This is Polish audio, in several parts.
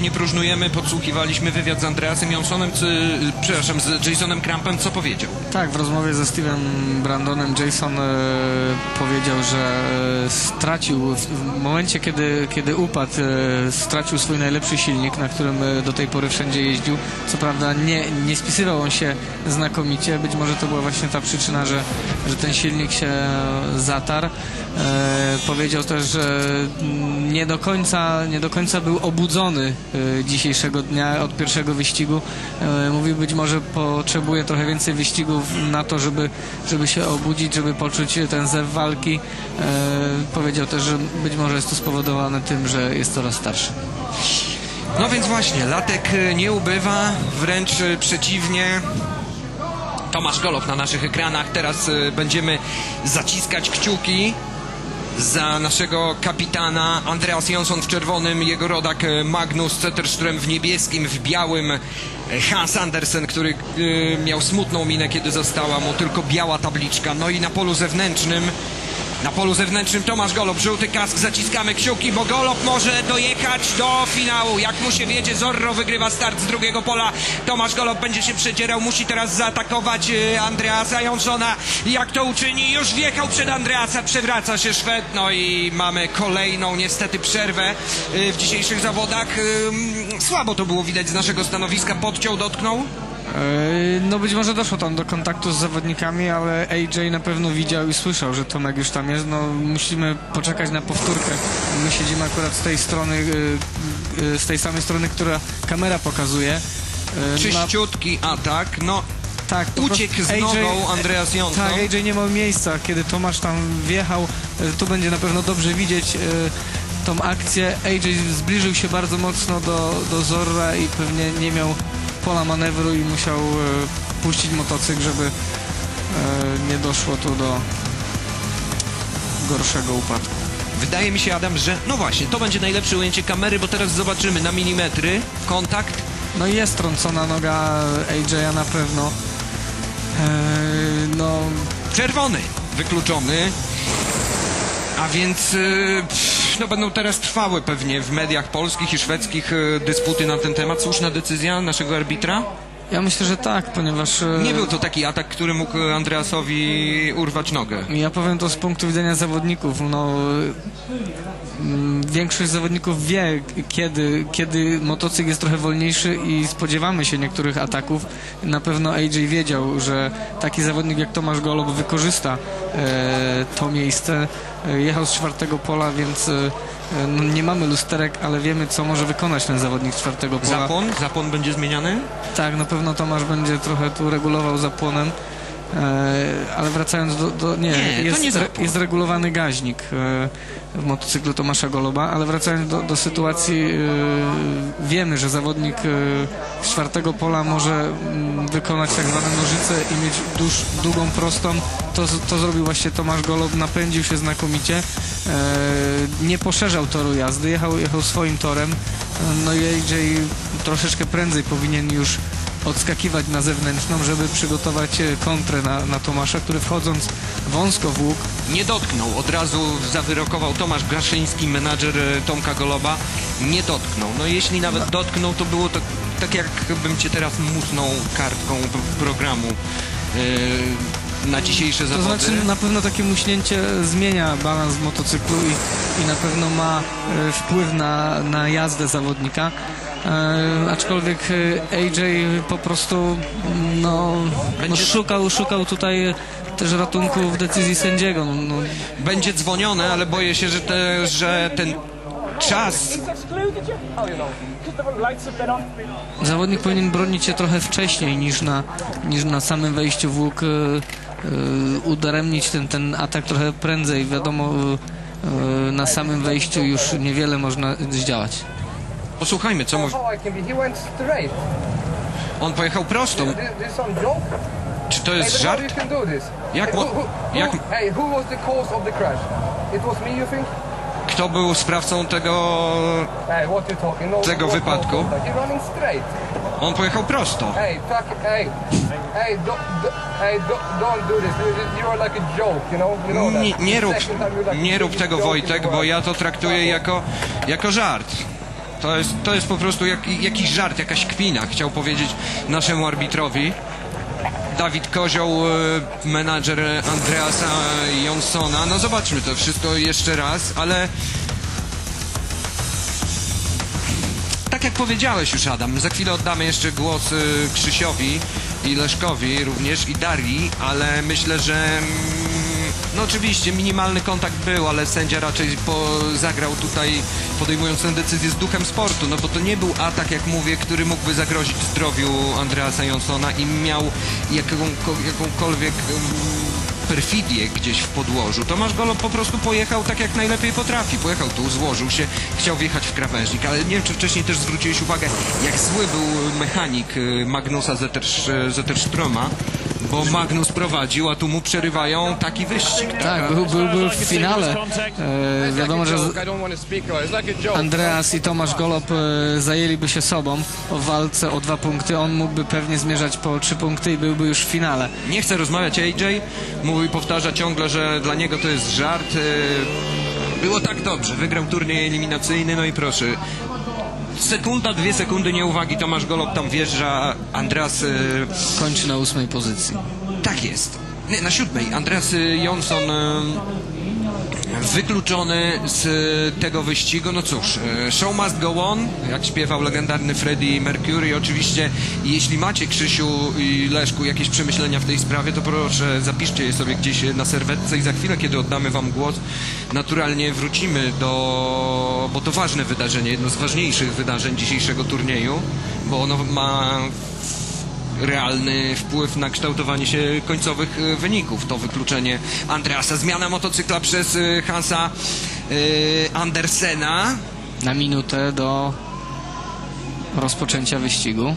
Nie próżnujemy, podsłuchiwaliśmy wywiad z Andreasem Johnsonem, czy, przepraszam, z Jasonem Crampem, co powiedział? Tak, w rozmowie ze Steve'em Brandonem Jason e, powiedział, że e, stracił w, w momencie, kiedy, kiedy upadł, e, stracił swój najlepszy silnik, na którym e, do tej pory wszędzie jeździł. Co prawda nie, nie spisywał on się znakomicie, być może to była właśnie ta przyczyna, że, że ten silnik się zatarł. E, powiedział też, że nie do końca, nie do końca był obudzony dzisiejszego dnia od pierwszego wyścigu. E, Mówił być może potrzebuje trochę więcej wyścigów na to, żeby, żeby się obudzić, żeby poczuć ten zew walki. E, Powiedział też, że być może jest to spowodowane tym, że jest coraz starszy. No więc właśnie, latek nie ubywa, wręcz przeciwnie. Tomasz Golow na naszych ekranach. Teraz będziemy zaciskać kciuki za naszego kapitana Andreas Jonsson w czerwonym, jego rodak e, Magnus Zetterström w niebieskim, w białym e, Hans Andersen, który e, miał smutną minę, kiedy została mu tylko biała tabliczka. No i na polu zewnętrznym na polu zewnętrznym Tomasz Golob, żółty kask, zaciskamy kciuki, bo Golob może dojechać do finału. Jak mu się wiedzie, Zorro wygrywa start z drugiego pola. Tomasz Golob będzie się przedzierał, musi teraz zaatakować e, Andreasa Jonssona. Jak to uczyni? Już wjechał przed Andreasa, przewraca się Szwed, no i mamy kolejną niestety przerwę e, w dzisiejszych zawodach. Ym, Słabo to było widać z naszego stanowiska, podciął, dotknął. No być może doszło tam do kontaktu z zawodnikami, ale AJ na pewno widział i słyszał, że Tomek już tam jest. No musimy poczekać na powtórkę. My siedzimy akurat z tej strony, e, e, z tej samej strony, która kamera pokazuje. Ma- Czyściutki atak, no tak, uciekł prostu z nogą Andreas Jonsson. Tak, AJ nie ma miejsca, kiedy Tomasz tam wjechał. Tu będzie na pewno dobrze widzieć tą akcję. AJ zbliżył się bardzo mocno do, do Zorra i pewnie nie miał pola manewru i musiał e, puścić motocykl, żeby e, nie doszło tu do gorszego upadku. Wydaje mi się, Adam, że no właśnie, to będzie najlepsze ujęcie kamery, bo teraz zobaczymy na milimetry kontakt. No i jest trącona noga AJ'a na pewno. E, no, Czerwony, wykluczony. A więc y, pff, no będą teraz trwały pewnie w mediach polskich i szwedzkich y, dysputy na ten temat. Słuszna decyzja naszego arbitra? Ja myślę, że tak, ponieważ... e, Nie był to taki atak, który mógł Andreasowi urwać nogę. Ja powiem to z punktu widzenia zawodników. No, mm, większość zawodników wie, kiedy, kiedy motocykl jest trochę wolniejszy i spodziewamy się niektórych ataków. Na pewno AJ wiedział, że taki zawodnik jak Tomasz Golob wykorzysta e, to miejsce. E, jechał z czwartego pola, więc e, no, nie mamy lusterek, ale wiemy, co może wykonać ten zawodnik z czwartego pola. Zapłon? Zapłon będzie zmieniany? Tak, na pewno Tomasz będzie trochę tu regulował zapłonem. E, ale wracając do. do nie, Nie, jest, nie re, jest regulowany gaźnik e, w motocyklu Tomasza Goloba, ale wracając do, do sytuacji, e, wiemy, że zawodnik z czwartego pola może mm, wykonać tak zwane nożyce i mieć dłuż, długą prostą. To, to zrobił właśnie Tomasz Golob, napędził się znakomicie, nie poszerzał toru jazdy, jechał, jechał swoim torem. No i AJ troszeczkę prędzej powinien już odskakiwać na zewnętrzną, żeby przygotować e, kontrę na, na Tomasza, który wchodząc wąsko w łuk, Nie dotknął. Od razu zawyrokował Tomasz Graszyński, menadżer e, Tomka Goloba. Nie dotknął. No jeśli nawet dotknął, to było to tak jakbym cię teraz musnął kartką programu e, na dzisiejsze to zawody. znaczy na pewno takie muśnięcie zmienia balans motocyklu i, i na pewno ma e, wpływ na, na jazdę zawodnika. E, aczkolwiek e, AJ po prostu no, no szukał, szukał tutaj też ratunku w decyzji sędziego. No, no, Będzie dzwonione, ale boję się, że, te, że ten czas. Zawodnik powinien bronić się trochę wcześniej niż na, niż na samym wejściu w łuk, e, udaremnić ten, ten atak trochę prędzej. Wiadomo, na samym wejściu już niewiele można zdziałać. Posłuchajmy, co straight. On pojechał prostą. Czy to jest żart? do? Jak jak-? Kto był sprawcą tego... No, Tego wypadku? On pojechał prosto. Hey, fuck, hey, hey, don't, do, hey, don't, don't do this. Like a joke, you know. You know that. Nie, nie, rób, nie rób tego Wojtek, bo ja to traktuję jako, jako żart. To jest, to jest po prostu jak, jakiś żart, jakaś kpina, chciał powiedzieć naszemu arbitrowi. Dawid Kozioł, e, menadżer Andreasa Jonsona. No zobaczmy to wszystko jeszcze raz, ale tak jak powiedziałeś już Adam, za chwilę oddamy jeszcze głos y, Krzysiowi i Leszkowi również i Darii, ale myślę, że no oczywiście minimalny kontakt był, ale sędzia raczej po, zagrał tutaj podejmując tę decyzję z duchem sportu, no bo to nie był atak, jak mówię, który mógłby zagrozić zdrowiu Andreasa Jonsona i miał jakąko- jakąkolwiek mm, perfidię gdzieś w podłożu. Tomasz Golo po prostu pojechał tak jak najlepiej potrafi. Pojechał tu, złożył się, chciał wjechać w krawężnik, ale nie wiem czy wcześniej też zwróciłeś uwagę, jak zły był mechanik y, Magnusa Zetterströma, bo Magnus prowadził, a tu mu przerywają taki wyścig. Tak, był, był, był w finale. E, wiadomo, że. Andreas i Tomasz Golob e, zajęliby się sobą o walce o dwa punkty. On mógłby pewnie zmierzać po trzy punkty i byłby już w finale. Nie chce rozmawiać AJ, mówi, powtarza ciągle, że dla niego to jest żart. y, Było tak dobrze, wygrał turniej eliminacyjny, no i proszę. Sekunda, dwie sekundy nieuwagi, Tomasz Golob tam wjeżdża, Andreas... y, Kończy na ósmej pozycji. Tak jest. Nie, na siódmej. Andreas y, Jonsson y, wykluczony z tego wyścigu. No cóż, y, show must go on, jak śpiewał legendarny Freddie Mercury. Oczywiście, jeśli macie, Krzysiu i Leszku, jakieś przemyślenia w tej sprawie, to proszę zapiszcie je sobie gdzieś na serwetce i za chwilę, kiedy oddamy wam głos, naturalnie wrócimy do... bo to ważne wydarzenie, jedno z ważniejszych wydarzeń dzisiejszego turnieju, bo ono ma realny wpływ na kształtowanie się końcowych e, wyników. To wykluczenie Andreasa. Zmiana motocykla przez e, Hansa e, Andersena. Na minutę do rozpoczęcia wyścigu.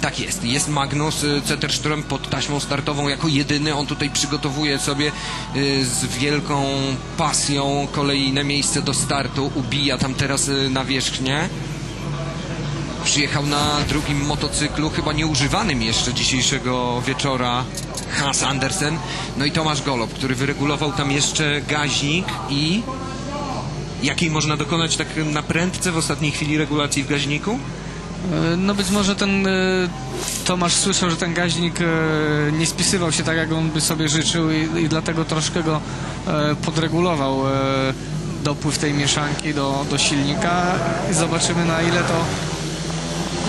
Tak jest. Jest Magnus Zetterström pod taśmą startową jako jedyny. On tutaj przygotowuje sobie z wielką pasją kolejne miejsce do startu. Ubija tam teraz e, na wierzchnię. Przyjechał na drugim motocyklu, chyba nieużywanym jeszcze dzisiejszego wieczora, Hans Andersen. No i Tomasz Golob, który wyregulował tam jeszcze gaźnik i jakiej można dokonać tak na prędce w ostatniej chwili regulacji w gaźniku? E, No być może ten e, Tomasz słyszał, że ten gaźnik e, nie spisywał się tak, jak on by sobie życzył i, i dlatego troszkę go podregulował dopływ tej mieszanki do, do silnika zobaczymy na ile to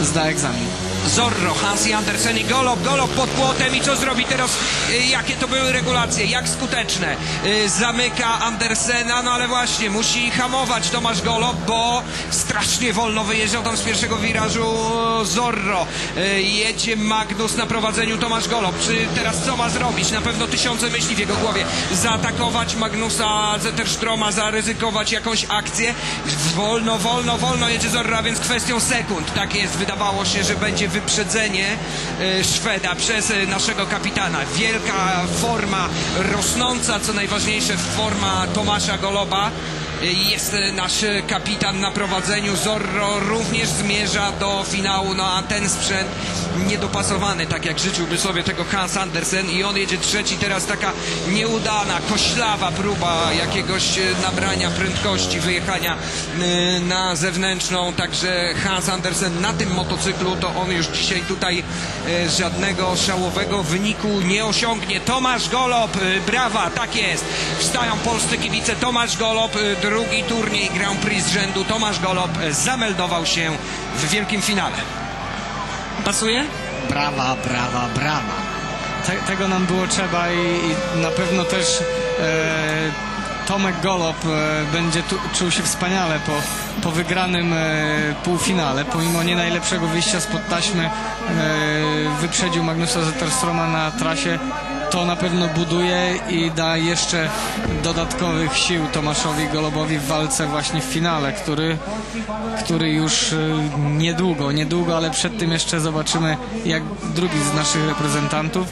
zda egzamin. Zorro, Hansi Andersen i Golob, Golob pod płotem i co zrobi teraz? Y, Jakie to były regulacje? Jak skuteczne? Y, Zamyka Andersena, no ale właśnie, musi hamować Tomasz Golob, bo strasznie wolno wyjeżdżał tam z pierwszego wirażu Zorro. Y, Jedzie Magnus na prowadzeniu Tomasz Golob. Czy teraz co ma zrobić? Na pewno tysiące myśli w jego głowie. Zaatakować Magnusa Zetterstroma, zaryzykować jakąś akcję. Wolno, wolno, wolno jedzie Zorro, a więc kwestią sekund. Tak jest, wydawało się, że będzie wyprzedzenie e, Szweda przez e, naszego kapitana. Wielka forma, rosnąca, co najważniejsze, forma Tomasza Goloba. Jest nasz kapitan na prowadzeniu. Zorro również zmierza do finału, no a ten sprzęt niedopasowany, tak jak życzyłby sobie tego Hans Andersen i on jedzie trzeci. Teraz taka nieudana, koślawa próba jakiegoś nabrania prędkości, wyjechania e, na zewnętrzną. Także Hans Andersen na tym motocyklu to on już dzisiaj tutaj e, żadnego szałowego wyniku nie osiągnie. Tomasz Golob, e, brawa, tak jest. Wstają polscy kibice. Tomasz Golob, e, drugi turniej Grand Prix z rzędu. Tomasz Golob e, zameldował się w wielkim finale. Pasuje? Brawa, brawa, brawa. Te, tego nam było trzeba i, i na pewno też e, Tomek Golob e, będzie tu, czuł się wspaniale po, po wygranym e, półfinale. Pomimo nie najlepszego wyjścia spod taśmy e, wyprzedził Magnusa Zetterstroma na trasie. To na pewno buduje i da jeszcze dodatkowych sił Tomaszowi Golobowi w walce właśnie w finale, który, który już e, niedługo, niedługo, ale przed tym jeszcze zobaczymy jak drugi z naszych reprezentantów